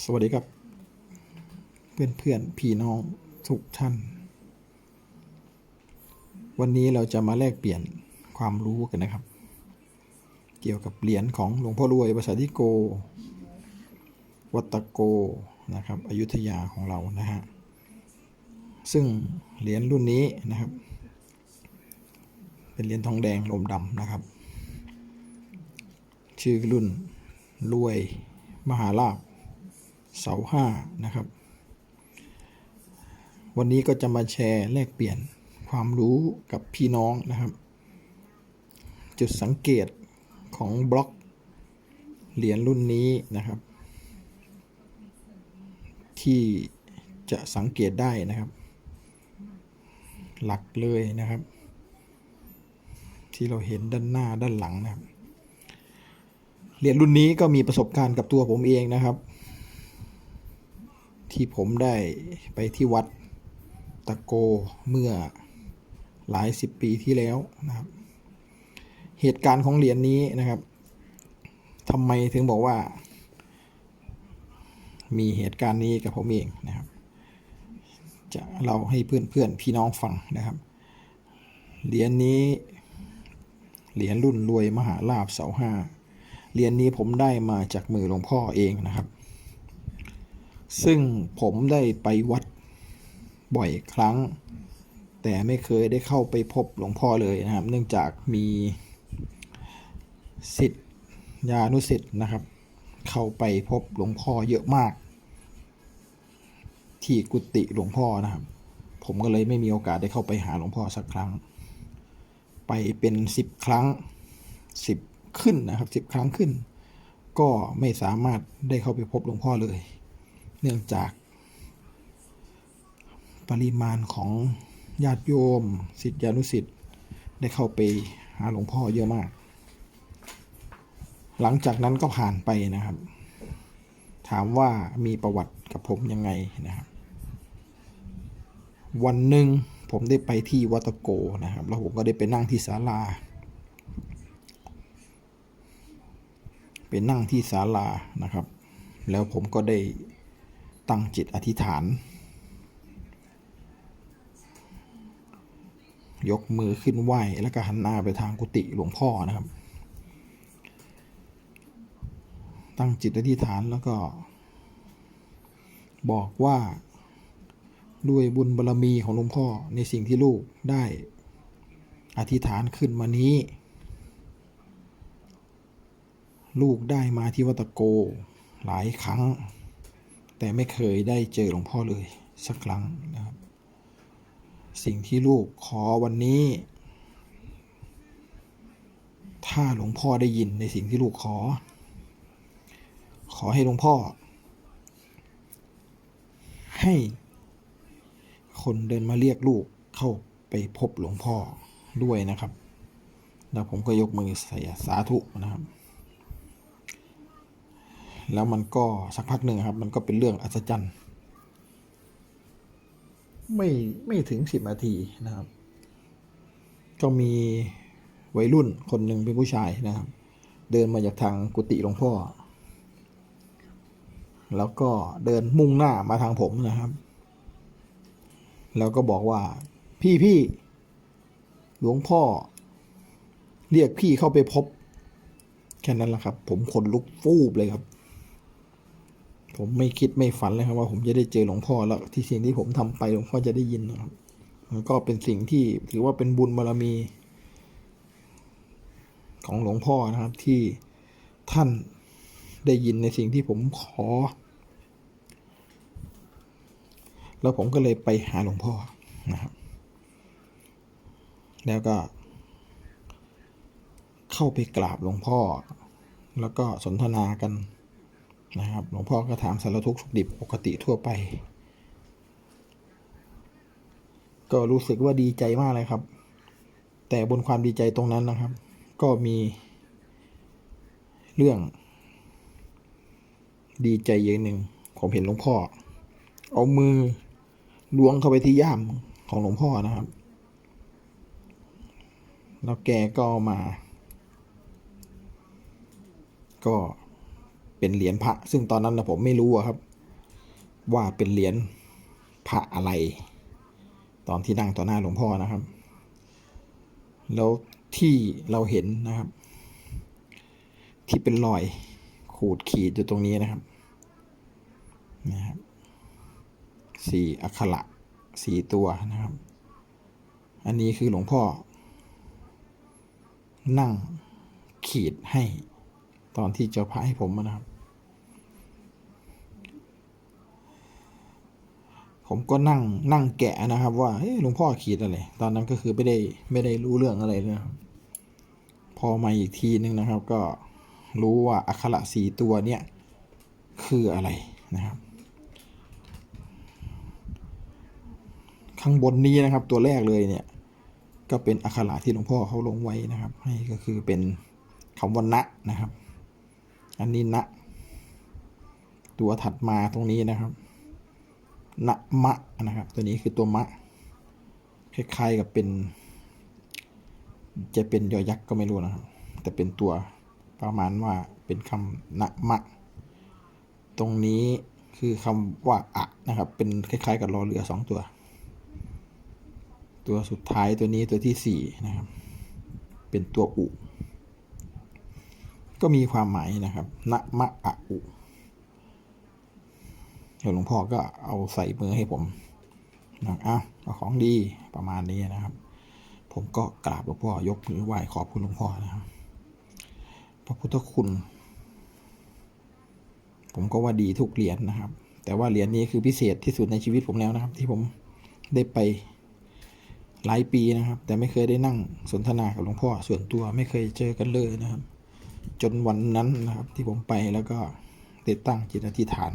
สวัสดีครับ เพื่อนเพื่อนพี่น้องทุกท่าน วันนี้เราจะมาแลกเปลี่ยนความรู้กันนะครับ เกี่ยวกับเหรียญของหลวงพ่อรวยภาษาทิโก วัตตโกนะครับอยุธยาของเรานะฮะซึ่งเหรียญรุ่นนี้นะครับ เป็นเหรียญทองแดงลมดำนะครับ ชื่อรุ่นรวยมหาลาภ เสาห้านะครับ วันนี้ก็จะมาแชร์แลกเปลี่ยนความรู้กับพี่น้องนะครับ จุดสังเกตของบล็อกเหรียญรุ่นนี้นะครับ ที่จะสังเกตได้นะครับ หลักเลยนะครับ ที่เราเห็นด้านหน้าด้านหลังนะครับเหรียญรุ่นนี้ก็มีประสบการณ์กับตัวผมเองนะครับ ที่ผมได้ไปที่วัดตะโกเมื่อหลายสิบปีที่แล้วนะครับ เหตุการณ์ของเหรียญนนี้นะครับทำไมถึงบอกว่า มีเหตุการณ์นี้กับผมเองนะครับ จะเล่าให้เพื่อนเพื่อนๆพี่น้องฟังนะครับ เหรียญนนี้ เหรียญรุ่นรวยมหาลาภเสาห้าเหรียญนนี้ผมได้มาจากมือหลวงพ่อเองนะครับ ซึ่งผมได้ไปวัดบ่อยครั้ง แต่ไม่เคยได้เข้าไปพบหลวงพ่อเลยนะครับ เนื่องจากมีสิทธิยานุสิทธิ์นะครับ เข้าไปพบหลวงพ่อเยอะมาก ที่กุฏิหลวงพ่อนะครับ ผมก็เลยไม่มีโอกาสได้เข้าไปหาหลวงพ่อสักครั้ง ไปเป็นสิบครั้งสิบขึ้นนะครับสิบครั้งขึ้น ก็ไม่สามารถได้เข้าไปพบหลวงพ่อเลย เนื่องจาก ปริมาณของญาติโยมศิษยานุศิษย์ได้เข้าไปหาหลวงพ่อเยอะมาก หลังจากนั้นก็ผ่านไปนะครับ ถามว่ามีประวัติกับผมยังไงนะครับ วันหนึ่งผมได้ไปที่วัดตโกนะครับ แล้วผมก็ได้ไปนั่งที่ศาลาไปนั่งที่ศาลานะครับ แล้วผมก็ได้ ตั้งจิตอธิษฐาน ยกมือขึ้นไหวแล้วก็หันหน้าไปทางกุฏิหลวงพ่อนะครับ ตั้งจิตอธิษฐานแล้วก็ บอกว่าด้วยบุญบารรมีของหลวงพ่อในสิ่งที่ลูกได้อธิษฐานขึ้นมานี้ ลูกได้มาที่วัดตะโกหลายครั้ง แต่ไม่เคยได้เจอหลวงพ่อเลยสักครั้งนะครับ สิ่งที่ลูกขอวันนี้ ถ้าหลวงพ่อได้ยินในสิ่งที่ลูกขอ ขอให้หลวงพ่อ ให้คนเดินมาเรียกลูกเข้าไปพบหลวงพ่อด้วยนะครับ แล้วผมก็ยกมือใส่สาธุนะครับ แล้วมันก็สักพักหนึ่งครับ มันก็เป็นเรื่องอัศจรรย์ ไม่ไม่ถึงสิบนาทีนะครับ ก็มีวัยรุ่นคนหนึ่งเป็นผู้ชายนะครับ เดินมาจากทางกุฏิหลวงพ่อ แล้วก็เดินมุ่งหน้ามาทางผมนะครับ แล้วก็บอกว่าพี่พี่หลวงพ่อ เรียกพี่เข้าไปพบ แค่นั้นแหละครับ ผมขนลุกฟูบเลยครับ ผมไม่คิดไม่ฝันเลยครับว่าผมจะได้เจอหลวงพ่อแล้วที่สิ่งที่ผมทำไปหลวงพ่อจะได้ยินนะครับมันก็เป็นสิ่งที่ถือว่าเป็นบุญบารมี ของหลวงพ่อนะครับที่ท่านได้ยินในสิ่งที่ผมขอ แล้วผมก็เลยไปหาหลวงพ่อนะครับ แล้วก็ เข้าไปกราบหลวงพ่อ แล้วก็สนทนากัน นะครับหลวงพ่อก็ถามสารทุกข์สุขดิบปกติทั่วไป ก็รู้สึกว่าดีใจมากเลยครับ แต่บนความดีใจตรงนั้นนะครับ ก็มีเรื่อง ดีใจอย่างหนึ่งผมเห็นหลวงพ่อ เอามือล้วงเข้าไปที่ย่ามของหลวงพ่อนะครับ แล้วแกก็มา ก็ เป็นเหรียญพระ ซึ่งตอนนั้นนะผมไม่รู้ครับ ว่าเป็นเหรียญพระอะไร ตอนที่นั่งต่อหน้าหลวงพ่อนะครับ แล้วที่เราเห็นนะครับ ที่เป็นรอยขูดขีดอยู่ตรงนี้นะครับนะครับสี่อักขระสี่ตัวนะครับ อันนี้คือหลวงพ่อ นั่งขีดให้ตอนที่เจ้าพระให้ผมนะครับ ผมก็นั่งนั่งแกะนะครับว่าเฮ้ยหลวงพ่อขีดอะไร ตอนนั้นก็คือไม่ได้ไม่ได้รู้เรื่องอะไรเลยพอมาอีกทีนึงนะครับ ก็รู้ว่าอักขระสีตัวเนี้ยคืออะไรนะครับ ข้างบนนี้นะครับตัวแรกเลยเนี่ย ก็เป็นอักขระที่หลวงพ่อเขาลงไว้นะครับให้ก็คือเป็นคำว่าณนะครับ อันนี้ณตัวถัดมาตรงนี้นะครับ ณมะนะครับ ตัวนี้คือตัวมะ คล้ายๆกับเป็น จะเป็นยอยักษ์ก็ไม่รู้นะครับ แต่เป็นตัวประมาณว่าเป็นคำณมะ ตรงนี้คือคำว่าอะนะครับ เป็นคล้าย ๆ กับรอเรือสองตัว ตัวสุดท้ายตัวนี้ตัวที่สี่นะครับ เป็นตัวอุ ก็มีความหมายนะครับณมะอะอุ หลวงพ่อก็เอาใส่มือให้ผมนะอะเอาของดีประมาณนี้นะครับ ผมก็กราบหลวงพ่อยกมือไหว้ขอบคุณหลวงพ่อนะครับพระพุทธคุณ ผมก็ว่าดีทุกเหรียญนะครับ แต่ว่าเหรียญนี้คือพิเศษที่สุดในชีวิตผมแล้วนะครับ ที่ผมได้ไปหลายปีนะครับ แต่ไม่เคยได้นั่งสนทนากับหลวงพ่อส่วนตัวไม่เคยเจอกันเลยนะครับ จนวันนั้นนะครับที่ผมไปแล้วก็ได้ตั้งจิตอธิษฐาน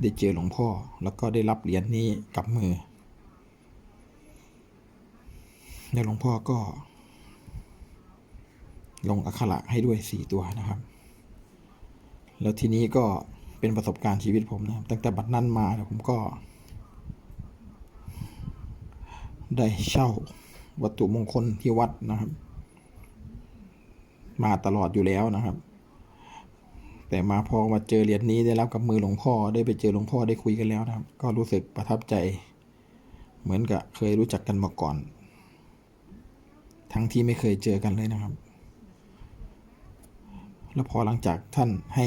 ได้เจอหลวงพ่อแล้วก็ได้รับเหรียญนี้กับมือ แล้วหลวงพ่อก็ ลงอักขระให้ด้วยสี่ตัวนะครับ แล้วทีนี้ก็เป็นประสบการณ์ชีวิตผมนะครับ ตั้งแต่บัดนั้นมาเนี่ยผมก็ ได้เช่าวัตถุมงคลที่วัดนะครับ มาตลอดอยู่แล้วนะครับ แต่มาพอมาเจอเหรียญนี้ได้รับกับมือหลวงพ่อได้ไปเจอหลวงพ่อได้คุยกันแล้วนะครับ ก็รู้สึกประทับใจ เหมือนกับเคยรู้จักกันมาก่อน ทั้งที่ไม่เคยเจอกันเลยนะครับ แล้วพอหลังจากท่านให้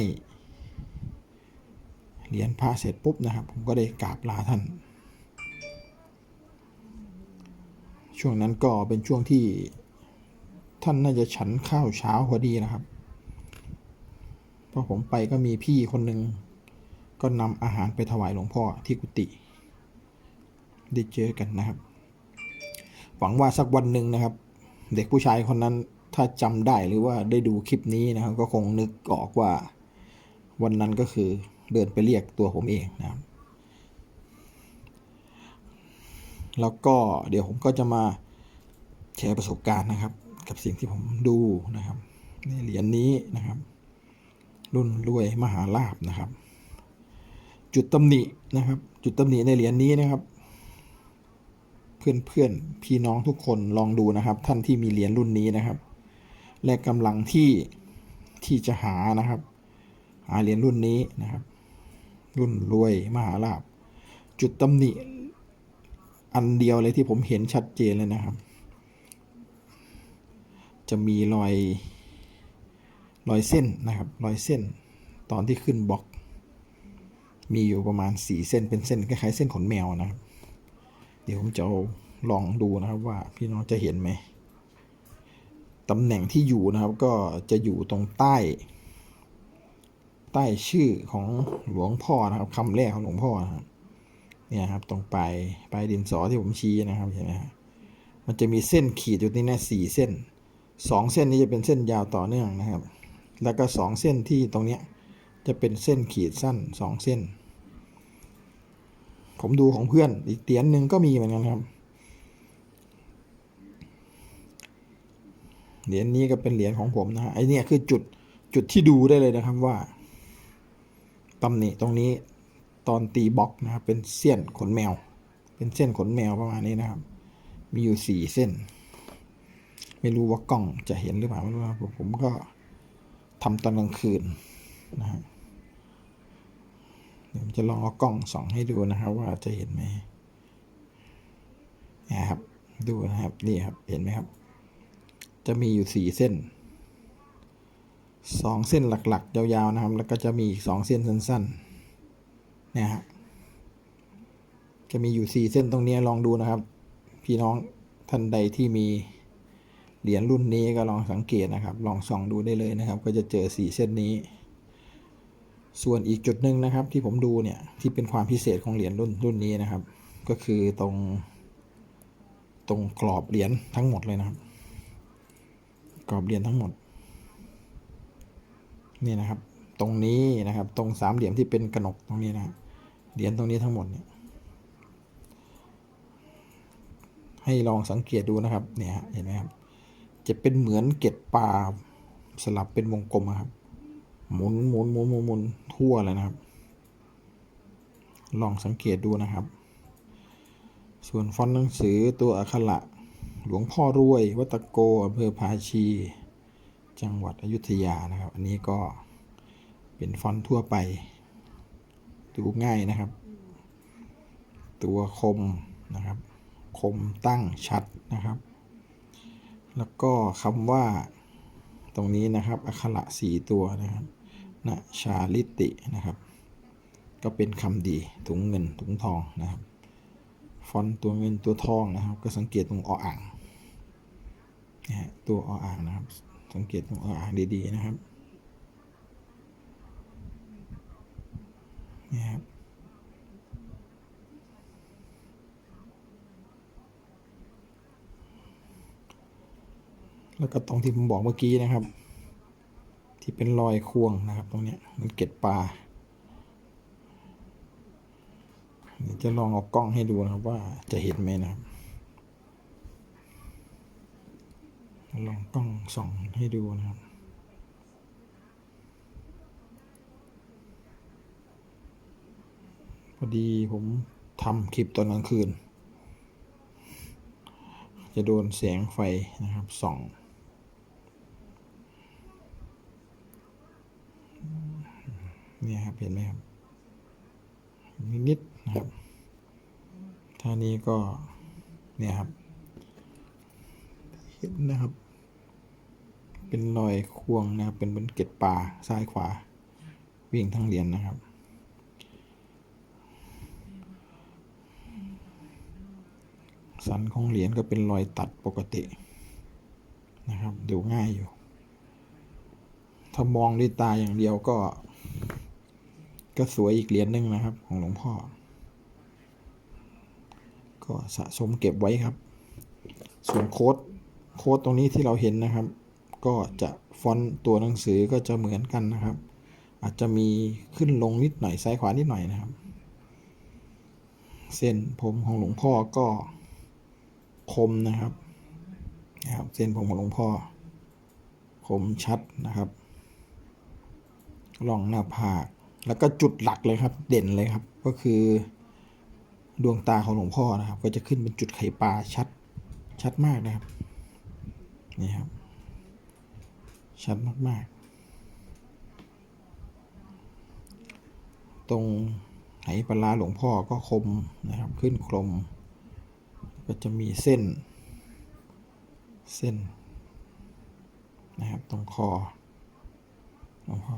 เหรียญพระเสร็จปุ๊บนะครับ ผมก็ได้กราบลาท่าน ช่วงนั้นก็เป็นช่วงที่ท่านน่าจะฉันข้าวเช้าพอดีนะครับ พอผมไปก็มีพี่คนหนึ่งก็นำอาหารไปถวายหลวงพ่อที่กุฏิได้เจอกันนะครับ หวังว่าสักวันหนึ่งนะครับ เด็กผู้ชายคนนั้นถ้าจำได้หรือว่าได้ดูคลิปนี้นะครับ ก็คงนึกออกว่าวันนั้นก็คือเดินไปเรียกตัวผมเองนะครับ แล้วก็เดี๋ยวผมก็จะมาแชร์ประสบการณ์นะครับ กับสิ่งที่ผมดูนะครับ ในเหรียญนี้นะครับ รุ่นรวยมหาลาบนะครับ จุดตำหนินะครับ จุดตำหนิในเหรียญนี้นะครับ เพื่อนเพื่อนพี่น้องทุกคนลองดูนะครับ ท่านที่มีเหรียญรุ่นนี้นะครับ และกำลังที่ที่จะหานะครับ หาเหรียญรุ่นนี้นะครับ รุ่นรวยมหาลาบ จุดตำหนิอันเดียวเลยที่ผมเห็นชัดเจนเลยนะครับ จะมีรอย รอยเส้นนะครับรอยเส้นตอนที่ขึ้นบล็อก มีอยู่ประมาณสี่เส้นเป็นเส้นคล้ายๆเส้นขนแมวนะครับ เดี๋ยวผมจะลองดูนะครับว่าพี่น้องจะเห็นไหมตำแหน่งที่อยู่นะครับก็จะอยู่ตรงใต้ ใต้ชื่อของหลวงพ่อนะครับคำแรกของหลวงพ่อนะครับเนี่ยครับตรงปลายปลายดินสอที่ผมชี้นะครับเห็นไหมฮะมันจะมีเส้นขีดอยู่ที่นี่สี่เส้นสองเส้นนี้จะเป็นเส้นยาวต่อเนื่องนะครับ แล้วก็สองเส้นที่ตรงเนี้ยจะเป็นเส้นขีดสั้นสองเส้น ผมดูของเพื่อนอีกเหรียญหนึ่งก็มีเหมือนกันครับเหรียญนี้ก็เป็นเหรียญของผมนะฮะไอเนี่ยคือจุดจุดที่ดูได้เลยนะครับว่าตำหนิตรงนี้ตอนตีบล็อกนะครับเป็นเส้นขนแมว เป็นเส้นขนแมวประมาณนี้นะครับ มีอยู่สี่เส้น ไม่รู้ว่ากล้องจะเห็นหรือเปล่าไม่รู้นะผมก็ ทำตอนกลางคืนนะฮะจะลองเอากล้องส่องให้ดูนะครับว่าจะเห็นไหมนะครับดูนะครับนี่ครับเห็นไหมครับ จะมีอยู่สี่เส้นสองเส้นหลักๆ ยาวๆนะครับ แล้วก็จะมีอีกสองเส้นสั้นๆเนี่ยฮะจะมีอยู่สี่เส้นตรงนี้ลองดูนะครับ พี่น้องท่านใดที่มี เหรียญรุ่นนี้ก็ลองสังเกตนะครับ ลองส่องดูได้เลยนะครับ ก็จะเจอสี่เส้นนี้ ส่วนอีกจุดหนึ่งนะครับ ที่ผมดูเนี่ยที่เป็นความพิเศษของเหรียญรุ่นรุ่นนี้นะครับ ก็คือตรงตรงกรอบเหรียญทั้งหมดเลยนะครับ กรอบเหรียญทั้งหมด นี่นะครับ ตรงนี้นะครับ ตรงสามเหลี่ยมที่เป็นกระหนกตรงนี้นะเหรียญตรงนี้ทั้งหมดเนี่ยให้ลองสังเกตดูนะครับ เนี่ยเห็นไหมครับ จะเป็นเหมือนเกล็ดปลาสลับเป็นวงกลมครับ หมุนหมุนหมุนหมุนหมุนทั่วเลยนะครับ ลองสังเกตดูนะครับ ส่วนฟอนต์หนังสือตัวอักขระหลวงพ่อรวย วัตโกอำเภอภาชี จังหวัดอยุธยานะครับ อันนี้ก็เป็นฟอนต์ทั่วไป ดูง่ายนะครับ ตัวคมนะครับ คมตั้งชัดนะครับ แล้วก็คำว่าตรงนี้นะครับอักขระสี่ตัวนะครับนะชาลิตินะครับ ก็เป็นคำดีถุงเงินถุงทองนะครับฟอนต์ตัวเงินตัวทองนะครับ ก็สังเกตตรงออ่างนะฮะตัวออ่างนะครับ สังเกตตรงออ่างดีๆนะครับนี่ครับ แล้วก็ตรงที่ผมบอกเมื่อกี้นะครับ ที่เป็นรอยควงนะครับ ตรงนี้มันเก็ดปลาเดี๋ยวจะลองเอากล้องให้ดูนะครับว่าจะเห็นไหมนะครับ ลองกล้องส่องให้ดูนะครับพอดีผมทำคลิปตอนกลางคืน จะโดนแสงไฟนะครับส่อง เนี่ครับเห็นไหมครับ นิดๆนะครับท่านี้ก็เนี่ยครับ เห็นนะครับ เป็นรอยควงนะครับ เป็นเหมือนเกล็ดปลาซ้ายขวา วิ่งทั้งเหรียญนะครับสันของเหรียญก็เป็นรอยตัดปกตินะครับ ดูง่ายอยู่ ถ้ามองด้วยตาอย่างเดียวก็ ก็สวยอีกเหรียญหนึ่งนะครับ ของหลวงพ่อ ก็สะสมเก็บไว้ครับ ส่วนโค้ดโค้ดตรงนี้ที่เราเห็นนะครับ ก็จะฟอนต์ตัวหนังสือก็จะเหมือนกันนะครับ อาจจะมีขึ้นลงนิดหน่อยซ้ายขวานิดหน่อยนะครับ เส้นผมของหลวงพ่อก็คมนะครับนะครับ เส้นผมของหลวงพ่อ คมชัดนะครับ ร่องหน้าผากแล้วก็จุดหลักเลยครับ เด่นเลยครับ ก็คือดวงตาของหลวงพ่อนะครับ ก็จะขึ้นเป็นจุดไข่ปลาชัดชัดมากนะครับนี่ครับ ชัดมากๆ ตรงไหปลาร้าหลวงพ่อก็คมนะครับ ขึ้นคลม ก็จะมีเส้น เส้น นะครับ ตรงคอหลวงพ่อ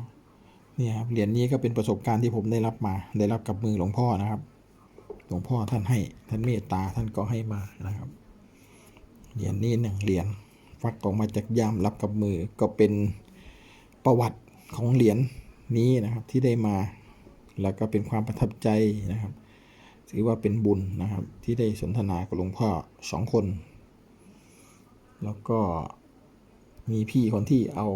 เนี่ยครับเหรียญนี้ก็เป็นประสบการณ์ที่ผมได้รับมา ได้รับกับมือหลวงพ่อนะครับ หลวงพ่อท่านให้ ท่านเมตตาท่านก็ให้มานะครับ เหรียญนี้หนึ่งเหรียญฟักออกมาจากยามรับกับมือก็เป็นประวัติของเหรียญนี้นะครับที่ได้มา แล้วก็เป็นความประทับใจนะครับ ถือว่าเป็นบุญนะครับ ที่ได้สนทนากับหลวงพ่อสองคน แล้วก็มีพี่คนที่เอา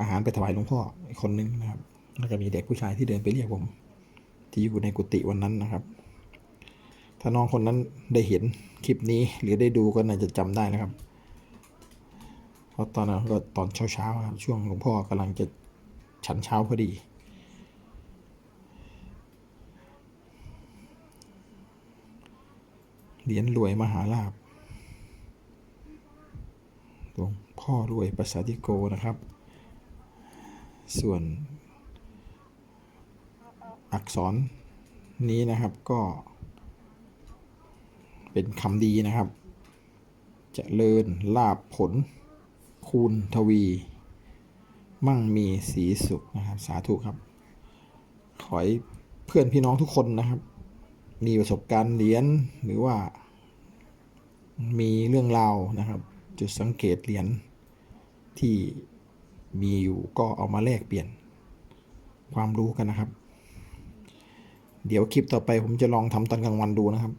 อาหารไปถวายหลวงพ่ออีกคนนึงนะครับแล้วก็มีเด็กผู้ชายที่เดินไปเรียกผม ที่อยู่ในกุฏิวันนั้นนะครับ ถ้าน้องคนนั้นได้เห็นคลิปนี้หรือได้ดูก็น่าจะจำได้นะครับเพราะตอนนั้นก็ตอนเช้าๆครับช่วงหลวงพ่อกำลังจะฉันเช้าพอดีเหรียญรวยมหาลาภหลวงพ่อรวยประสาธิโกนะครับ ส่วนอักษรนี้นะครับก็เป็นคำดีนะครับจะเจริญลาบผล คูณทวี มั่งมีสีสุขนะครับ สาธุครับ ขอให้เพื่อนพี่น้องทุกคนนะครับ มีประสบการณ์เรียญหรือว่า มีเรื่องราวนะครับ จุดสังเกตเหรียญที่ มีอยู่ก็เอามาแลกเปลี่ยนความรู้กันนะครับ เดี๋ยวคลิปต่อไปผมจะลองทำตอนกลางวันดูนะครับ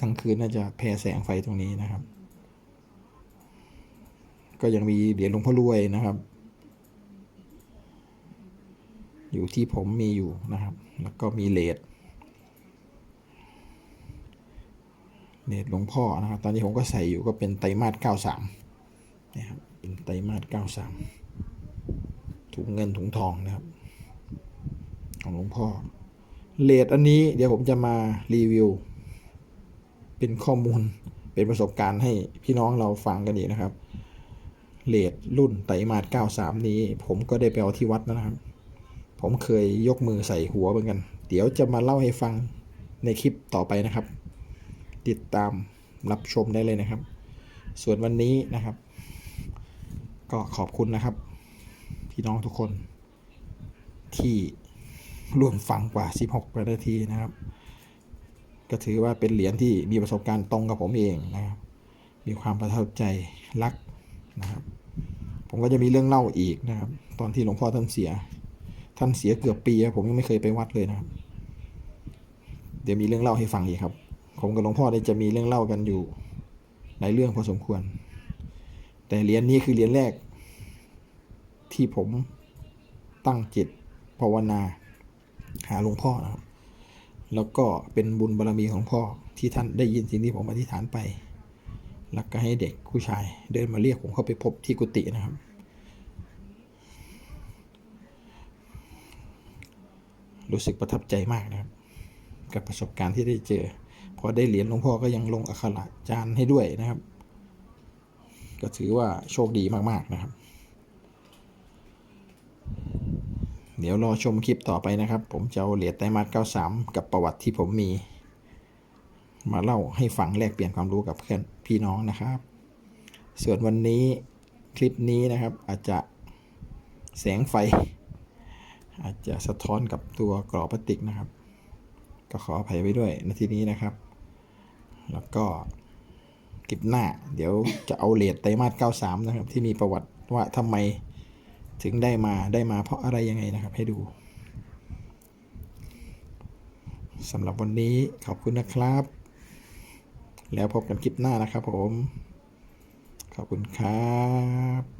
กลางคืนน่าจะแผ่แสงไฟตรงนี้นะครับ ก็ยังมีเหรียญหลวงพ่อรวยนะครับ อยู่ที่ผมมีอยู่นะครับ แล้วก็มีเลดเลดหลวงพ่อนะครับ ตอนนี้ผมก็ใส่อยู่ก็เป็นไตรมาส93นะครับเป็นไตรมาส93 ถุงเงินถุงทองนะครับ ของหลวงพ่อเลดอันนี้เดี๋ยวผมจะมารีวิว เป็นข้อมูลเป็นประสบการณ์ให้พี่น้องเราฟังกันอีกนะครับเลดรุ่นไตรมาส93 นี้ ผมก็ได้ไปเอาที่วัดนะครับ ผมเคยยกมือใส่หัวเหมือนกัน เดี๋ยวจะมาเล่าให้ฟังในคลิปต่อไปนะครับ ติดตามรับชมได้เลยนะครับ ส่วนวันนี้นะครับ ก็ขอบคุณนะครับ พี่น้องทุกคนที่ร่วมฟังกว่า 16นาทีนะครับ ก็ถือว่าเป็นเหรียญที่มีประสบการณ์ตรงกับผมเองนะครับ มีความประทับใจรักนะครับ ผมก็จะมีเรื่องเล่าอีกนะครับ ตอนที่หลวงพ่อท่านเสีย ท่านเสียเกือบปีผมยังไม่เคยไปวัดเลยนะครับ เดี๋ยวมีเรื่องเล่าให้ฟังอีกครับ ผมกับหลวงพ่อได้จะมีเรื่องเล่ากันอยู่ในเรื่องพอสมควร แต่เหรียญนี้คือเหรียญแรก ที่ผมตั้งจิตภาวนา หาหลวงพ่อนะครับ แล้วก็เป็นบุญบารรมีของพ่อที่ท่านได้ยินสิ่งที่ผมอธิษฐานไป แล้วก็ให้เด็กผู้ชาย เดินมาเรียกผมเข้าไปพบที่กุฏินะครับ รู้สึกประทับใจมากนะครับ กับประสบการณ์ที่ได้เจอ พอได้เหรียญหลวงพ่อก็ยังลงอักขระจานให้ด้วยนะครับ ก็ถือว่าโชคดีมากๆนะครับ เดี๋ยวรอชมคลิปต่อไปนะครับ ผมจะเอาเหรียญไตรมาส93 กับประวัติที่ผมมี มาเล่าให้ฟังแลกเปลี่ยนความรู้กับเพื่อนพี่น้องนะครับ ส่วนวันนี้คลิปนี้นะครับอาจจะแสงไฟ อาจจะสะท้อนกับตัวกรอบพลาสติกนะครับ ก็ขออภัยไว้ด้วยในที่นี้นะครับ แล้วก็คลิปหน้า เดี๋ยวจะเอาเหรียญไตรมาส93 นะครับ ที่มีประวัติว่าทำไม ถึงได้มาได้มาเพราะอะไรยังไงนะครับให้ดูสำหรับวันนี้ขอบคุณนะครับ แล้วพบกันคลิปหน้านะครับผม ขอบคุณครับ